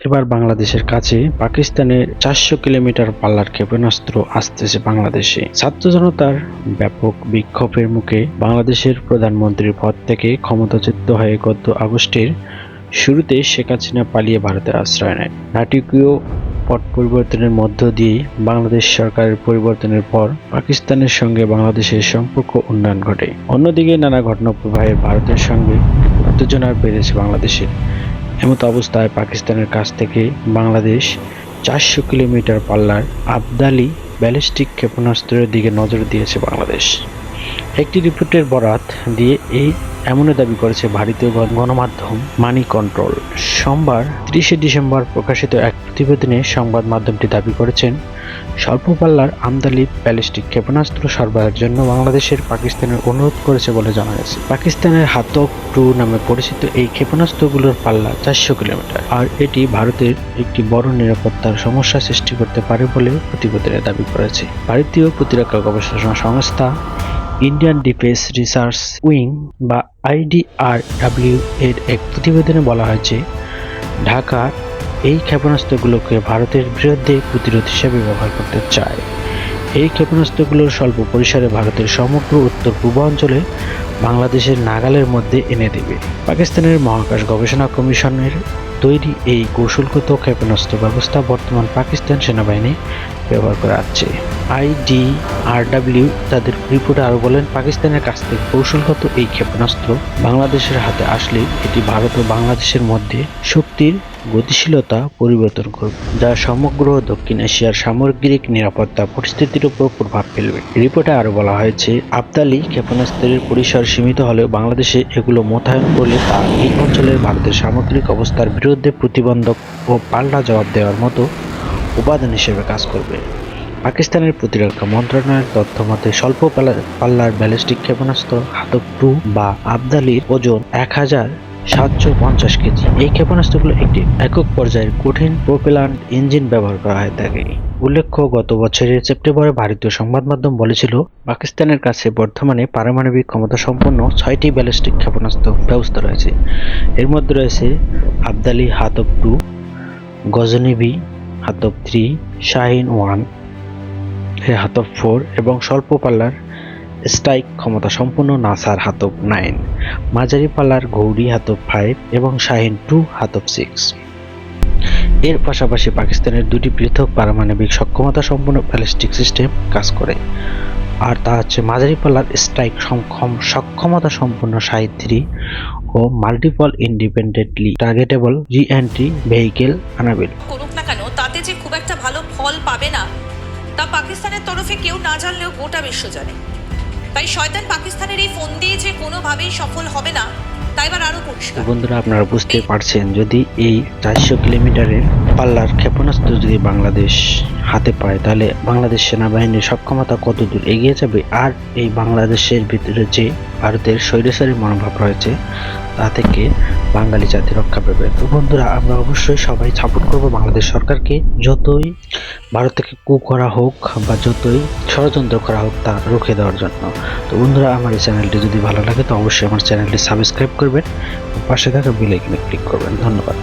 এবার বাংলাদেশের কাছে পাকিস্তানের চারশো কিলোমিটার পাল্লার ক্ষেপণাস্ত্র আসতেছে বাংলাদেশে। ছাত্র জনতার ব্যাপক বিক্ষোভের মুখে বাংলাদেশের প্রধানমন্ত্রীর পদ থেকে ক্ষমতাচ্যুত হয়ে গত আগস্টের শুরুতে শেখ হাসিনা পালিয়ে ভারতে আশ্রয় নেয় নাটকীয় পট পরিবর্তনের মধ্য দিয়ে বাংলাদেশ সরকারের পরিবর্তনের পর পাকিস্তানের সঙ্গে বাংলাদেশের সম্পর্ক উন্নয়ন ঘটে। অন্যদিকে নানা ঘটনা প্রবাহে ভারতের সঙ্গে উত্তেজনা বেড়েছে বাংলাদেশের। এমতো অবস্থায় পাকিস্তানের কাছ থেকে বাংলাদেশ চারশো কিলোমিটার পাল্লার আবদালি ব্যালিস্টিক ক্ষেপণাস্ত্রের দিকে নজর দিয়েছে বাংলাদেশ। একটি রিপোর্টের বরাত দিয়ে এই এমনই দাবি করেছে ভারতীয় গণ- গণমাধ্যম মানি কন্ট্রোল। সোমবার ত্রিশে ডিসেম্বর প্রকাশিত এক প্রতিবেদনে সংবাদ মাধ্যমটি দাবি করেছেন স্বল্প পাল্লার আমদালি ব্যালিস্টিক ক্ষেপণাস্ত্র সরবরাহের জন্য বাংলাদেশের পাকিস্তানের অনুরোধ করেছে বলে জানা গেছে। পাকিস্তানের হাতক টু নামে পরিচিত এই ক্ষেপণাস্ত্রগুলোর পাল্লা চারশো কিলোমিটার, আর এটি ভারতের একটি বড় নিরাপত্তার সমস্যা সৃষ্টি করতে পারে বলে প্রতিবেদনে দাবি করেছে। ভারতীয় প্রতিরক্ষা গবেষণা সংস্থা ইন্ডিয়ান ডিফেন্স রিসার্চ উইং বা আইডিআরডাব্লিউ এর এক প্রতিবেদনে বলা হয়েছে, ঢাকা এই ক্ষেপণাস্ত্রগুলোকে ভারতের বিরুদ্ধে প্রতিরোধ হিসেবে ব্যবহার করতে চায়। এই ক্ষেপণাস্ত্রগুলোর স্বল্প পরিসরে ভারতের সমগ্র উত্তর পূর্বাঞ্চলে বাংলাদেশের নাগালের মধ্যে এনে দেবে। পাকিস্তানের মহাকাশ গবেষণা কমিশনের তৈরি এই কৌশলগত ক্ষেপণাস্ত্র ব্যবস্থা বর্তমান পাকিস্তান সেনাবাহিনী ব্যবহার করে আসছে। আইডিআরডাব্লিউ তাদের রিপোর্টে আরও বলেন, পাকিস্তানের কাছ থেকে কৌশলগত এই ক্ষেপণাস্ত্র বাংলাদেশের হাতে আসলে এটি ভারত ও বাংলাদেশের মধ্যে শক্তির গতিশীলতা পরিবর্তন করবে, যা সমগ্র দক্ষিণ এশিয়ার সামগ্রিক নিরাপত্তা পরিস্থিতির উপর প্রভাব ফেলবে। রিপোর্টে আরও বলা হয়েছে, আবদালি ক্ষেপণাস্ত্রের পরিসর সীমিত হলেও বাংলাদেশে এগুলো মোতায়েন করলে তা এই অঞ্চলের ভারতের সামগ্রিক অবস্থার বিরুদ্ধে প্রতিবন্ধক ও পাল্টা জবাব দেওয়ার মতো উপাদান হিসেবে কাজ করবে। পাকিস্তানের প্রতিরক্ষা মন্ত্রণালয়ের তথ্য মতে, স্বল্প পাল্লা- পাল্লার ব্যালিস্টিক ক্ষেপণাস্ত্র, হাতক টু বা আবদালির ওজন এক হাজার সাতশো পঞ্চাশ কেজি। এই ক্ষেপণাস্ত্রগুলো একটি একক পর্যায়ের কঠিন প্রোপেলান্ট ইঞ্জিন ব্যবহার করা হয়ে থাকে। উল্লেখ্য, গত বছরের সেপ্টেম্বরে ভারতীয় সংবাদ মাধ্যম বলেছিল, পাকিস্তানের কাছে বর্তমানে পারমাণবিক ক্ষমতা সম্পন্ন ছয়টি ব্যালিস্টিক ক্ষেপণাস্ত্র ব্যবস্থা রয়েছে। এর মধ্যে রয়েছে Abdali, Hatf two Ghaznavi Hatf three, Shaheen one. Hatf four এবং স্বল্প পাল্লার স্ট্রাইক ক্ষমতা সম্পন্ন নাসার হাতব নাইন। মাঝারি পাল্লার গৌরী হাতব ফাইভ এবং শাহিন টু, হাতব সিক্স। এর পাশাপাশি পাকিস্তানের দুটি পৃথক পারমাণবিক সক্ষমতা সম্পন্ন ব্যালিস্টিক সিস্টেম কাজ করে। আর তা হচ্ছে মাঝারি পাল্লার স্ট্রাইক সক্ষম সক্ষমতা সম্পন্ন শাহিদ থ্রি ও multiple independently targetable re vehicle আনাবিল। তাতে যে খুব একটা ভালো ফল পাবে না, তা পাকিস্তানের তরফে কেউ না জানলেও গোটা বিশ্ব জানে। তাই শয়তান পাকিস্তানের এই ফোন দিয়ে যে কোনোভাবেই সফল হবে না পরিষ্কার বন্ধুরা, আপনারা বুঝতে পারছেন, যদি এই চারশো কিলোমিটারের পাল্লার ক্ষেপণাস্ত্র যদি বাংলাদেশ হাতে পায়, তাহলে বাংলাদেশ সেনাবাহিনীর সক্ষমতা কত দূর এগিয়ে যাবে? আর এই বাংলাদেশের ভিতরে যে ভারতের স্বৈরচারী মনোভাব রয়েছে, তা থেকে বাঙালি জাতি রক্ষা পাবে। তো বন্ধুরা, আমরা অবশ্যই সবাই সাপোর্ট করব বাংলাদেশ সরকারকে। যতই ভারত থেকে কু করা হোক বা যতই ষড়যন্ত্র করা হোক তা রুখে দেওয়ার জন্য। তো বন্ধুরা, আমার এই চ্যানেলটি যদি ভালো লাগে, তো অবশ্যই আমার চ্যানেলটি সাবস্ক্রাইব করবেন পাশে থাকা বেলাইকনে ক্লিক করবেন। ধন্যবাদ।